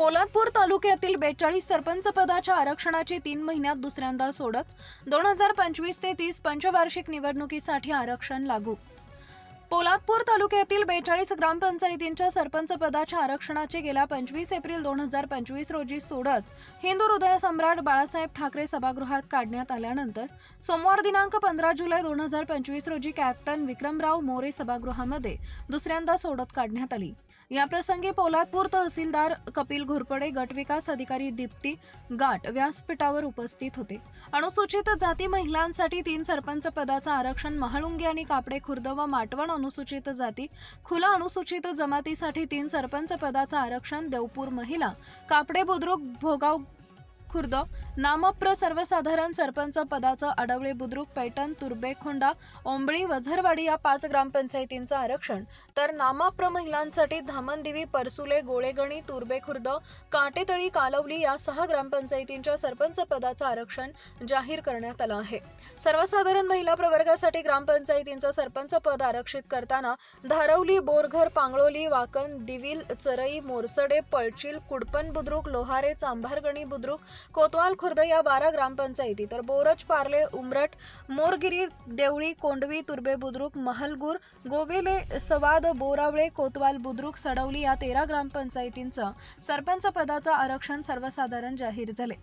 तालुक्यातील बेचाळीस सरपंच पदाच्या आरक्षणाची तीन महिन्यात दुसऱ्यांदा सोडत दोन हजार पंचवीस ते तीस पंचवार्षिक निवडणुकीसाठी आरक्षण लागू. पोलादपूर तालुक्यातील बेचाळीस ग्रामपंचायतींच्या सरपंच पदाच्या आरक्षणाची गेल्या पंचवीस एप्रिल दोन हजार पंचवीस रोजी सोडत हिंदू हृदय सम्राट बाळासाहेब ठाकरे सभागृहात काढण्यात आल्यानंतर सोमवार दिनांक पंधरा जुलै दोन हजार पंचवीस रोजी कॅप्टन विक्रमराव मोरे सभागृहामध्ये दुसऱ्यांदा सोडत काढण्यात आली. याप्रसंगी पोलादपूर तहसीलदार कपिल घोरपडे गटविकास अधिकारी दीप्ती गाट व्यासपीठावर उपस्थित होते. अनुसूचित जाती महिलांसाठी तीन सरपंच पदाचं आरक्षण महाळुंगी आणि कापडे खुर्द व माटवण अनुसूचित जाती. खुला अनुसूचित जमातीसाठी तीन सरपंच पदाचं आरक्षण देवपूर महिला कापडे बुद्रुक भोगाव खुर्द नामप्र सर्वसाधारण सरपंच पदाचं अडवळे बुद्रुक पैठण तुर्बेखोंडा ओंबळी वझरवाडी या पाच ग्रामपंचायतींचं आरक्षण. तर नामप्र महिलांसाठी धामणदिवी परसुले गोळेगणी तुर्बे खुर्द काटेतळी कालवली या सहा ग्रामपंचायतींच्या सरपंच पदाचं आरक्षण जाहीर करण्यात आलं आहे. सर्वसाधारण महिला प्रवर्गासाठी ग्रामपंचायतींचं सरपंच पद आरक्षित करताना धारवली बोरघर पांगळोली वाकण दिविल चरई मोरसडे पळचिल कुडपण बुद्रुक लोहारे चांभारगणी बुद्रुक कोतवाल खुर्द या बारा ग्रामपंचायती तर बोरज पार्ले उमरट मोरगिरी देवळी कोंडवी तुर्बे बुद्रुक महलगूर गोवेले सवाद बोरावळे कोतवाल बुद्रुक सडवली या तेरा ग्रामपंचायतींचं सरपंच पदाचं आरक्षण सर्वसाधारण जाहीर झाले.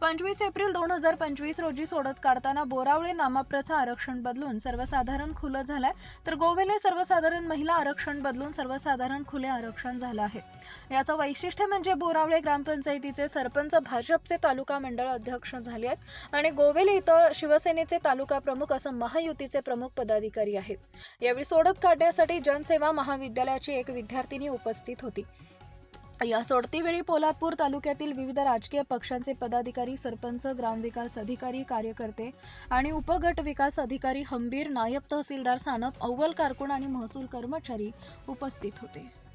पंचवीस एप्रिल दोन हजार पंचवीस रोजी सोडत काढताना बोरावळे नामाप्रचं आरक्षण बदलून सर्वसाधारण खुलं झालंय तर गोवेले सर्वसाधारण महिला आरक्षण बदलून सर्वसाधारण खुले आरक्षण झालं आहे. याचं वैशिष्ट्य म्हणजे बोरावळे ग्रामपंचायतीचे सरपंच भाजपचे तालुका मंडळ अध्यक्ष झाले आहेत. आणि गोवेल इथं शिवसेनेचे तालुका प्रमुख असं महायुतीचे प्रमुख पदाधिकारी आहेत. यावेळी सोडत काढण्यासाठी जनसेवा महाविद्यालयाची एक विद्यार्थिनी उपस्थित होती. या सोडतीवेळी पोलादपूर तालुक्यातील विविध राजकीय पक्षांचे पदाधिकारी सरपंच ग्रामविकास अधिकारी कार्यकर्ते आणि उपगट विकास अधिकारी हंबीर नायब तहसीलदार सानप अव्वल कारकुन आणि महसूल कर्मचारी उपस्थित होते.